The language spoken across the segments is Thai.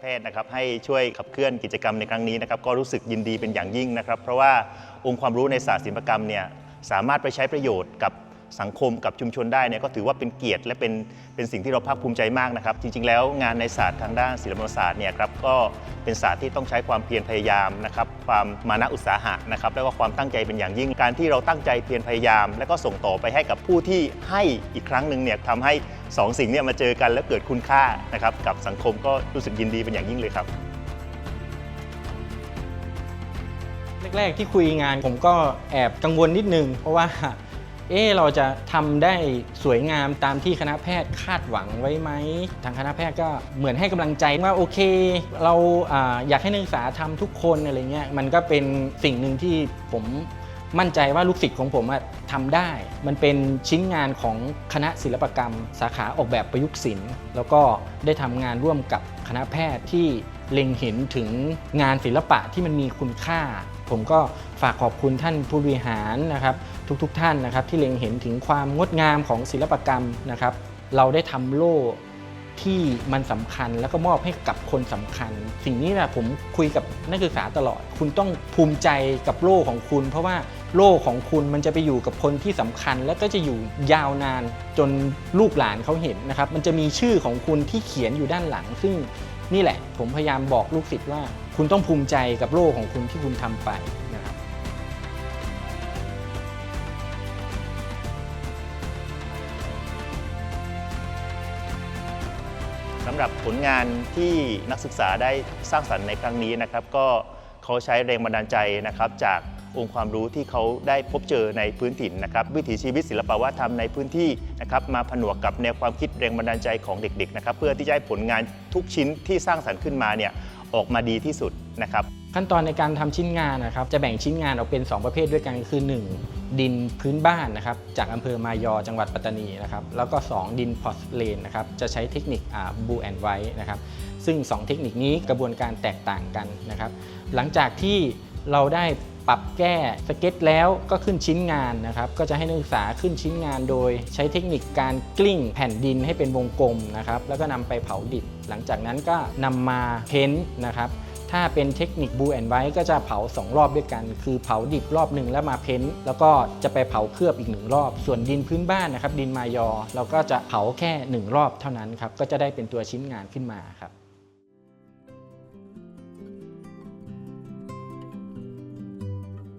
แพทย์นะครับให้ช่วยขับเคลื่อนกิจกรรมในครั้งนี้นะครับก็รู้สึกยินดีเป็นอย่างยิ่งนะครับ เพราะว่าองค์ความรู้ในศาสตร์ศิลปกรรมเนี่ยสามารถไปใช้ประโยชน์กับ สังคมกับชุมชนได้เนี่ยก็ถือว่าเป็นเกียรติและเป็นเป็นสิ่งที่เราภาคภูมิใจมากนะครับ จริง ๆ แล้วงานในศาสตร์ทางด้านศิลปศาสตร์เนี่ยครับก็เป็นศาสตร์ที่ต้องใช้ความเพียรพยายามนะครับความมานะอุตสาหะนะครับแล้วก็ความตั้งใจเป็นอย่างยิ่งการที่เราตั้งใจเพียรพยายาม แล้วก็ส่งต่อไปให้กับผู้ที่ให้อีกครั้งหนึ่งเนี่ยทำให้สองสิ่งเนี่ยมาเจอกันแล้วเกิดคุณค่านะครับกับสังคมก็รู้สึกยินดีเป็นอย่างยิ่งเลยครับแรกๆที่คุยงานผมก็แอบกังวลนิดนึง เพราะว่า เอ๊เราจะทำได้สวยงามตามที่คณะแพทย์คาดหวังไว้ไหม ทางคณะแพทย์ก็เหมือนให้กำลังใจว่าโอเค เราออยากให้นักศึกษาทำทุกคนอะไรเงี้ยมันก็เป็นสิ่งหนึ่งที่ผมมั่นใจว่าลูกศิษย์ของผมอะทำได้ มันเป็นชิ้นงานของคณะศิลปกรรม สาขาออกแบบประยุกต์ศิลป์แล้วก็ได้ทำงานร่วมกับคณะแพทย์ที่เล็งเห็นถึงงานศิลปะที่มันมีคุณค่า ผมก็ฝากขอบคุณท่านผู้บริหารนะครับ ทุกๆทท่านนะครับที่เล็งเห็นถึงความงดงามของศิลปกรรมนะครับ เราได้ทำโล่ที่มันสำคัญแล้วก็มอบให้กับคนสำคัญ สิ่งนี้นะผมคุยกับนักศึกษาตลอด คุณต้องภูมิใจกับโล่ของคุณ เพราะว่าโล่ของคุณมันจะไปอยู่กับคนที่สำคัญ แล้วก็จะอยู่ยาวนานจนลูกหลานเขาเห็นนะครับ มันจะมีชื่อของคุณที่เขียนอยู่ด้านหลัง ซึ่งนี่แหละ ผมพยายามบอกลูกศิษย์ว่า คุณต้องภูมิใจกับโล่ของคุณที่คุณทำไป สำหรับผลงานที่นักศึกษาได้สร้างสรรค์ในครั้งนี้นะครับ ก็เขาใช้แรงบันดาลใจนะครับ จากองค์ความรู้ที่เขาได้พบเจอในพื้นถิ่นนะครับ วิถีชีวิตศิลปวัฒนธรรมในพื้นที่นะครับ มาผนวกกับแนวความคิดแรงบันดาลใจของเด็กๆนะครับ เพื่อที่จะให้ผลงานทุกชิ้นที่สร้างสรรค์ขึ้นมาเนี่ยออกมาดีที่สุดนะครับ ขั้นตอนในการทำชิ้นงานนะครับจะแบ่งชิ้นงานออกเป็น 2 ประเภทด้วยกันคือ 1 ดินพื้นบ้านนะครับจากอำเภอมายอจังหวัดปัตตานีนะครับแล้วก็ 2 ดินพอร์สเลนนะครับจะใช้เทคนิคบูแอนไวนะครับซึ่ง 2 เทคนิคนี้กระบวนการแตกต่างกันนะครับหลังจากที่เราได้ปรับแก้สเก็ตแล้วก็ขึ้นชิ้นงานนะครับก็จะให้นักศึกษาขึ้นชิ้นงานโดย ใช้เทคนิคการกลิ้งแผ่นดินให้เป็นวงกลมนะครับแล้วก็นำไปเผาดิบ หลังจากนั้นก็นำมาเพ้นนะครับ ถ้าเป็นเทคนิคบูแอนไว้ก็จะเผา 2 รอบด้วยกัน คือเผาดิบรอบหนึ่งแล้วมาเพ้นท์แล้วก็จะไปเผาเคลือบอีกหนึ่งรอบ ส่วนดินพื้นบ้านนะครับ ดินมายอ เราก็จะเผาแค่ 1 รอบเท่านั้นครับ ก็จะได้เป็นตัวชิ้นงานขึ้นมาครับ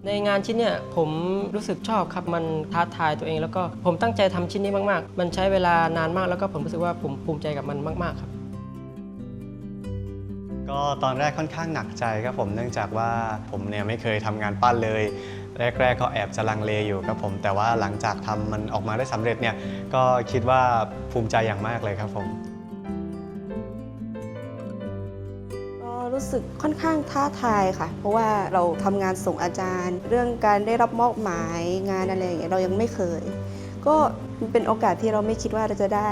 ในงานชิ้นเนี่ยผมรู้สึกชอบครับมันท้าทายตัวเอง แล้วก็ผมตั้งใจทำชิ้นนี้มาก ๆ มันใช้เวลานานมากแล้วก็ผมรู้สึกว่าผมภูมิใจกับมันมาก ๆ ครับ ตอนแรกค่อนข้างหนักใจครับผมเนื่องจากว่าผมเนี่ยไม่เคยทำงานปั้นเลย แรกๆก็แอบจะลังเลอยู่ครับผม แต่ว่าหลังจากทำมันออกมาได้สำเร็จเนี่ยก็คิดว่าภูมิใจอย่างมากเลยครับผมก็รู้สึกค่อนข้างท้าทายค่ะ เพราะว่าเราทำงานส่งอาจารย์ เรื่องการได้รับมอบหมายงานอะไรอย่างเงี้ยเรายังไม่เคย ก็เป็นโอกาสที่เราไม่คิดว่าเราจะได้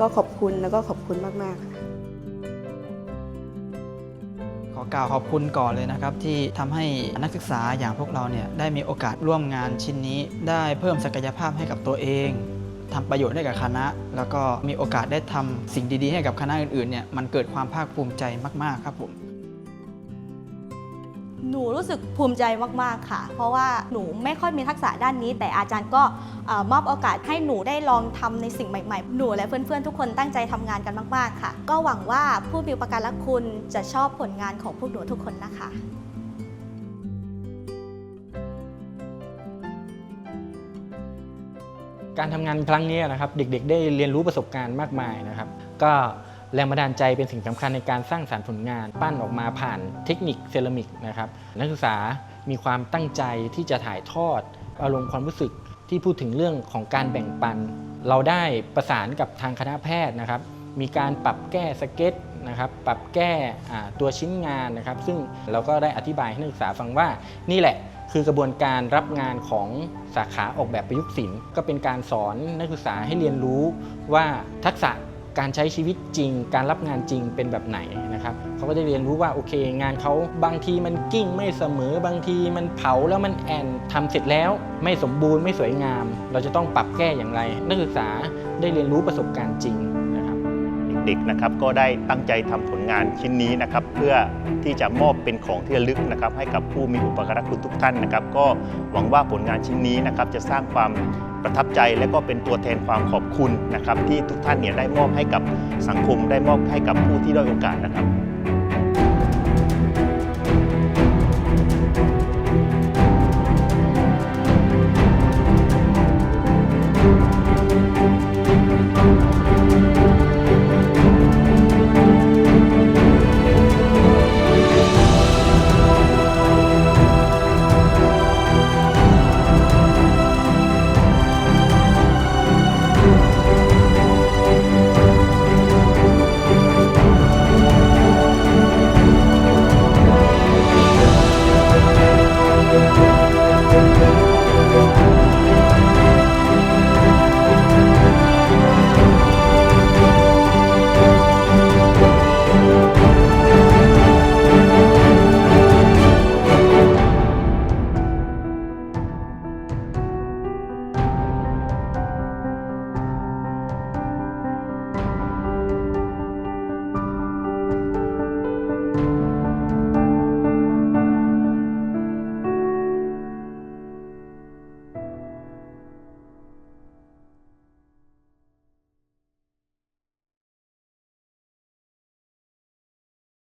ก็ขอบคุณแล้วก็ขอบคุณมากๆค่ะ กล่าวขอบคุณก่อนเลยนะครับ ที่ทำให้นักศึกษาอย่างพวกเราเนี่ยได้มีโอกาสร่วมงานชิ้นนี้ ได้เพิ่มศักยภาพให้กับตัวเองทำประโยชน์ให้กับคณะ แล้วก็มีโอกาสได้ทำสิ่งดีๆ ให้กับคณะอื่นๆเนี่ยมันเกิดความภาคภูมิใจมากๆครับผม หนูรู้สึกภูมิใจมาก ๆ ค่ะ เพราะว่าหนูไม่ค่อยมีทักษะด้านนี้ แต่อาจารย์ก็มอบโอกาสให้หนูได้ลองทำในสิ่งใหม่ๆ หนูและเพื่อน ๆ ทุกคนตั้งใจทำงานกันมาก ๆ ค่ะ ก็หวังว่าผู้มีประการละคุณจะชอบผลงานของพวกหนูทุกคนนะคะการทำงานครั้งนี้นะครับเด็กๆ ได้เรียนรู้ประสบการณ์มากมายนะครับ ก็ แรงบันดาลใจเป็นสิ่งสำคัญในการสร้างสรรค์ผลงาน ปั้นออกมาผ่านเทคนิคเซรามิกนะครับนักศึกษามีความตั้งใจที่จะถ่ายทอด อารมณ์ความรู้สึกที่พูดถึงเรื่องของการแบ่งปัน เราได้ประสานกับทางคณะแพทย์นะครับ มีการปรับแก้สเก็ตนะครับปรับแก้ตัวชิ้นงานนะครับ ซึ่งเราก็ได้อธิบายให้นักศึกษาฟังว่า นี่แหละคือกระบวนการรับงานของสาขาออกแบบประยุกต์ศิลป์ก็เป็นการสอนนักศึกษาให้เรียนรู้ว่าทักษะ การใช้ชีวิตจริง การรับงานจริงเป็นแบบไหนนะครับเขาก็จะเรียนรู้ว่าโอเค งานเขาบางทีมันกิ้งไม่เสมอ บางทีมันเผาแล้วมันแอนทำเสร็จแล้วไม่สมบูรณ์ไม่สวยงาม เราจะต้องปรับแก้อย่างไร นักศึกษาได้เรียนรู้ประสบการณ์จริง เด็กนะครับก็ได้ตั้งใจทำผลงานชิ้นนี้นะครับเพื่อที่จะมอบเป็นของที่ระลึกนะครับให้กับผู้มีอุปการะคุณทุกท่านนะครับ ก็หวังว่าผลงานชิ้นนี้นะครับจะสร้างความประทับใจและก็เป็นตัวแทนความขอบคุณนะครับที่ทุกท่านเนี่ยได้มอบให้กับสังคมได้มอบให้กับผู้ที่ด้อยโอกาสนะครับ